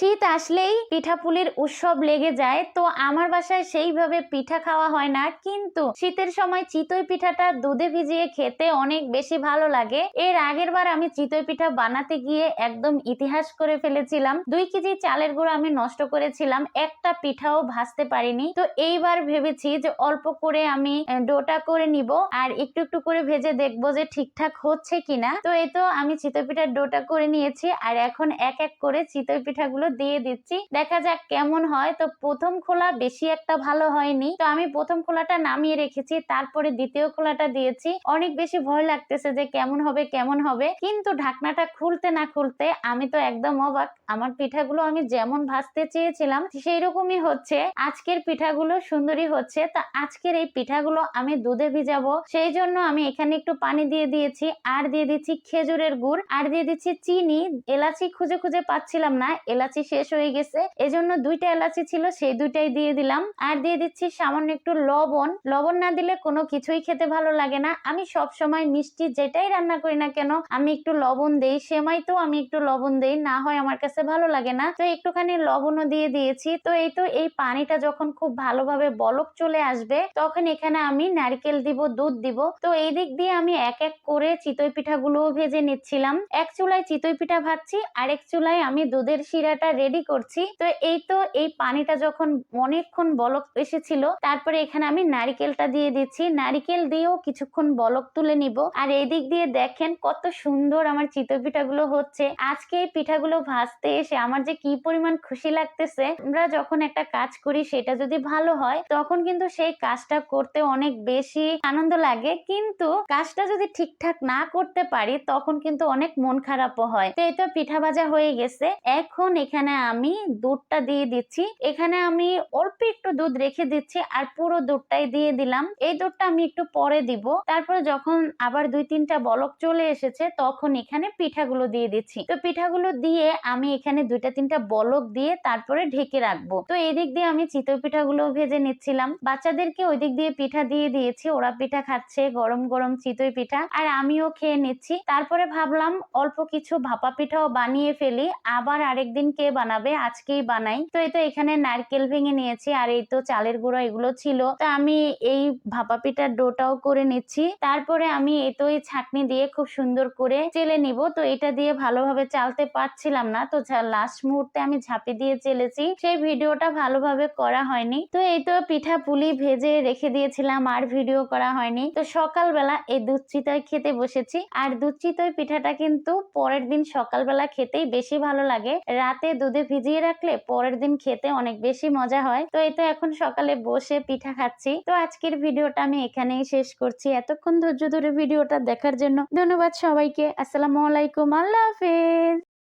শীত আসলেই পিঠাপুলির উৎসব লেগে যায়, তো আমার বাসায় সেইভাবে পিঠা খাওয়া হয় না। কিন্তু শীতের সময় চিতই পিঠাটা দুধে ভিজিয়ে খেতে অনেক বেশি ভালো লাগে। এর আগের বার আমি চিতই পিঠা বানাতে গিয়ে একদম ইতিহাস করে ফেলেছিলাম। দুই কেজি চালের গুঁড়ো আমি নষ্ট করেছিলাম, একটা পিঠাও ভাজতে পারিনি। তো এইবার ভেবেছি যে অল্প করে আমি ডোটা করে নিব আর একটু একটু করে ভেজে দেখব যে ঠিকঠাক হচ্ছে কিনা। তো এই তো আমি চিতই পিঠার ডোটা করে নিয়েছি আর এখন এক এক করে চিতই পিঠাগুলো দিয়ে দিচ্ছি। দেখা যাক কেমন হয়। তো প্রথম খোলা বেশি একটা ভালো হয়নি। তো আমি প্রথম খোলাটা নামিয়ে রেখেছি। তারপরে দ্বিতীয় খোলাটা দিয়েছি। অনেক বেশি ভয় লাগতেছে যে কেমন হবে কেমন হবে। কিন্তু ঢাকনাটা খুলতে না খুলতে আমি তো একদম অবাক। আমার পিঠাগুলো আমি যেমন ভাজতে চেয়েছিলাম সেই রকমই হচ্ছে। আজকের পিঠাগুলো সুন্দরী হচ্ছে। তা আজকের এই পিঠাগুলো আমি দুধে ভিজাবো। সেই জন্য আমি এখানে একটু পানি দিয়ে দিয়েছি। আর দিয়ে দিচ্ছি খেজুরের গুড়। আর দিয়ে দিচ্ছি চিনি। এলাচি খুঁজে খুঁজে পাচ্ছিলাম না। এলাচি শেষ হয়ে গেছে। এজন্য দুইটা এলাচি ছিল, সেই দুইটাই দিয়ে দিলাম। আর দিয়ে দিচ্ছি সামান্য একটু লবণ। লবণ না দিলে কোনো কিছুই খেতে ভালো লাগে না। আমি সব সময় মিষ্টি যেটাই রান্না করি না কেন, আমি একটু লবণ দেই। সেমাই তো আমি একটু লবণ দেই, না হয় আমার কাছে ভালো লাগে না। তো একটুখানি লবণও দিয়ে দিয়েছি। তো এই তো এই পানিটা যখন খুব ভালোভাবে বলক চলে আসবে, তখন এখানে আমি নারকেল দিব, দুধ দিব। তো এই দিক দিয়ে আমি এক এক করে চিতই পিঠাগুলো ভেজে নিচ্ছিলাম। এক চুলায় চিতই পিঠা ভাজছি, আরেক চুলায় আমি দুধের শিরাটা রেডি করছি। তো এই তো এই পানিটা যখন অনেকক্ষণ বলক এসেছিল, তারপরে এখানে আমি নারিকেলটা দিয়ে দিচ্ছি। নারিকেল দিয়েও কিছুক্ষণ বলক তুলে নিব। আর এই দিক দিয়ে দেখেন কত সুন্দর আমার চিতই পিঠাগুলো হচ্ছে। আজকে এই পিঠাগুলো ভাজতে এসে আমার যে কি পরিমাণ খুশি লাগতেছে, আমরা যখন একটা কাজ করি সেটা যদি ভালো হয়, তখন কিন্তু সেই কাজটা করতে অনেক বেশি আনন্দ লাগে। কিন্তু কাজটা যদি ঠিকঠাক না করতে পারি, তখন কিন্তু অনেক মন খারাপও হয়। তো এই তো পিঠা ভাজা হয়ে গেছে। এখন এখানে আমি দুধটা দিয়ে দিচ্ছি। এখানে আমি অল্প একটু দুধ রেখে দিচ্ছি আর পুরো দুধটাই দিয়ে দিলাম। এই দুধটা আমি একটু পরে দিব। তারপরে যখন আবার দুই তিনটা বলক চলে এসেছে, তখন এখানে পিঠাগুলো দিয়ে দিচ্ছি। তো পিঠাগুলো দিয়ে আমি এখানে দুইটা তিনটা বলক দিয়ে তারপরে ঢেকে রাখব। তো এদিক দিয়ে আমি চিতই পিঠাগুলো ভেজে নিচ্ছিলাম। বাচ্চাদেরকে ওই দিক দিয়ে পিঠা দিয়ে দিয়েছি। ওরা পিঠা খাচ্ছে, গরম গরম চিতই পিঠা। আর আমিও খেয়ে নিচ্ছি। তারপরে ভাবলাম অল্প কিছু ভাপা পিঠাও বানিয়ে ফেলি। আবার আরেকদিন কে বানাবে? আজকেই বানাই। তো এই তো এখানে নারকেল ভেঙে নিয়েছি আর এই তো চালের গুঁড়ো এগুলো ছিল। তো আমি এই ভাপা পিঠার ডোটাও করে নিচ্ছি। তারপরে আমি এই তো এই ছাকনি দিয়ে খুব সুন্দর করে চেলে নিব। তো এটা দিয়ে ভালোভাবে চালতে পারছিলাম না। তো লাস্ট মুহূর্তে আমি ঝাঁপি দিয়ে চেলেছি। সেই ভিডিওটা ভালোভাবে করা হয়নি। তো এই তো পিঠা পুলি ভেজে রেখে দিয়েছিলাম। আর ভিডিও করা হয়নি। তো সকালবেলা এই দুধ খেতে বসেছি। আর দুধ পিঠাটা কিন্তু পরের দিন সকালবেলা খেতেই বেশি ভালো লাগে। রাতে দুধে ভিজিয়ে রাখলে পরের দিন খেতে অনেক বেশি মজা হয়। তো এই তো এখন সকালে বসে পিঠা খাচ্ছি। তো আজকের ভিডিওটা আমি এখানেই শেষ করছি। এতক্ষণ ধৈর্য ধরে ভিডিওটা দেখার জন্য ধন্যবাদ সবাইকে। আসসালামু আলাইকুম। আল্লাহ হাফেজ।